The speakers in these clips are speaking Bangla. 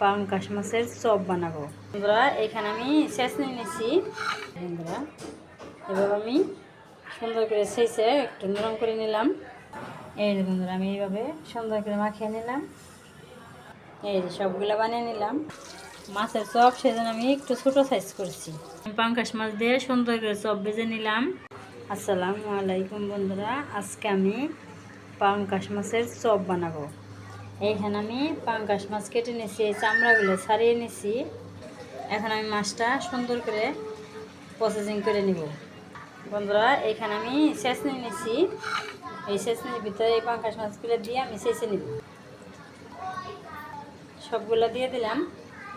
পাঙ্কাশ মাছের চপ বানাবো। বন্ধুরা, এখানে আমি শেষ নিয়ে নিয়েছি বন্ধুরা এবার আমি সুন্দর করে শেষে একটু নরম করে নিলাম। এই যে বন্ধুরা, আমি এইভাবে সুন্দর করে মাখিয়ে নিলাম। এই যে সবগুলো বানিয়ে নিলাম। মাছের চপ সেজন্য আমি একটু ছোটো সাইজ করছি। পাঙ্কাশ মাছ দিয়ে সুন্দর করে চপ ভেজে নিলাম। আসসালামু আলাইকুম বন্ধুরা, আজকে আমি পাঙ্কাশ মাছের চপ বানাবো। এইখানে আমি পাঙ্কাশ মাছ কেটে নিয়েছি এই চামড়াগুলো ছাড়িয়ে নিয়েছি এখন আমি মাছটা সুন্দর করে প্রসেসিং করে নিব। বন্ধুরা, এখানে আমি নিয়ে নিয়েছি এই শেষনির ভিতরে এই পাঙ্কাশ মাছগুলো দিয়ে আমি শেষে নিব। সবগুলো দিয়ে দিলাম।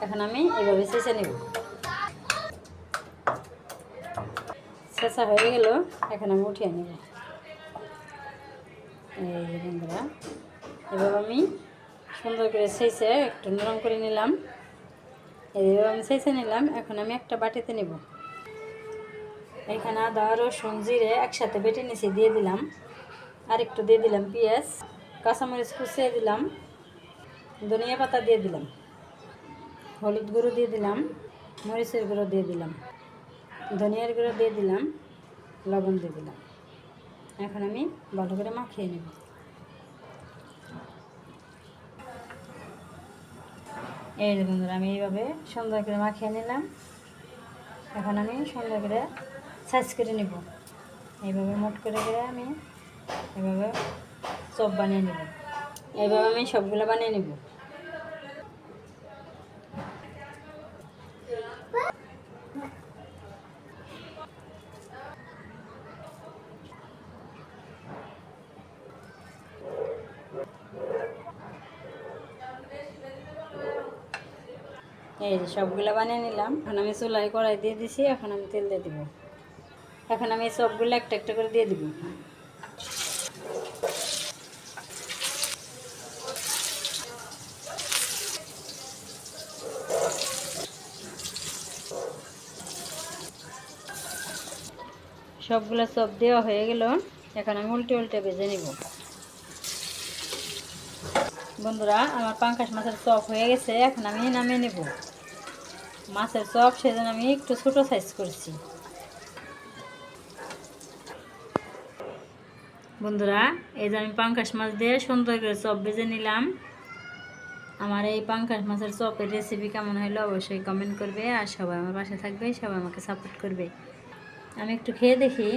এখন আমি এভাবে শেষে নেব। শেষা হয়ে গেল। এখন আমি উঠিয়ে নেব। এই বন্ধুরা এবার আমি সুন্দর করে শেষে একটু নরম করে নিলাম। এইভাবে আমি শেষে নিলাম, এখন আমি একটা বাটিতে নেব। এখানে আদা, রসুন, জিরে একসাথে বেটে নিচে দিয়ে দিলাম। আর একটু দিয়ে দিলাম পেঁয়াজ, কাঁচামরিচ কুচিয়ে দিলাম, ধনিয়া পাতা দিয়ে দিলাম, হলুদ গুঁড়ো দিয়ে দিলাম, মরিচের গুঁড়ো দিয়ে দিলাম, ধনিয়ার গুঁড়ো দিয়ে দিলাম, লবণ দিয়ে দিলাম। এখন আমি ভালো করে মাখিয়ে নেব। এই বন্ধুরা, আমি এইভাবে সুন্দর করে মাখিয়ে নিলাম। এখন আমি সুন্দর করে সাইজ করে নেব। এইভাবে মোট করে করে আমি এভাবে চপ বানিয়ে নেব। এইভাবে আমি সবগুলো বানিয়ে নেব। এই যে সবগুলো বানিয়ে নিলাম। এখন আমি চুলাই কড়াই দিয়ে দিছি, এখন আমি তেল দিয়ে দিব। এখন আমি সবগুলো একটা একটা করে দিয়ে দিব। সবগুলো সব দেওয়া হয়ে গেল। এখন আমি উল্টে উল্টে ভেজে নিব। বন্ধুরা, আমার পাঙ্কাশ মাছের চপ হয়ে গেছে। এখন আমি নামিয়ে নেব। মাছের চপ, সেজন্য আমি একটু ছোটো সাইজ করছি। বন্ধুরা, এই যে আমি পাঙ্কাশ মাছ দিয়ে সুন্দর করে চপ ভেজে নিলাম। আমার এই পাঙ্কাশ মাছের চপের রেসিপি কেমন হলো অবশ্যই কমেন্ট করবে আর সবাই আমার পাশে থাকবে, সবাই আমাকে সাপোর্ট করবে। আমি একটু খেয়ে দেখি।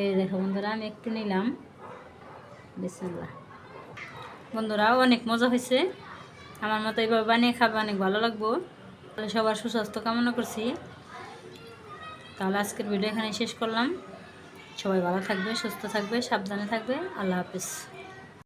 এই দেখো বন্ধুরা, আমি একটু নিলাম। বিসমিল্লাহ। বন্ধুরা, অনেক মজা হয়েছে আমার মতো এইভাবে বানিয়ে খাবে অনেক ভালো লাগবো। সবার সুস্বাস্থ্য কামনা করছি। তাহলে আজকের ভিডিও এখানে শেষ করলাম। সবাই ভালো থাকবে, সুস্থ থাকবে, সাবধানে থাকবে। আল্লাহ হাফিজ।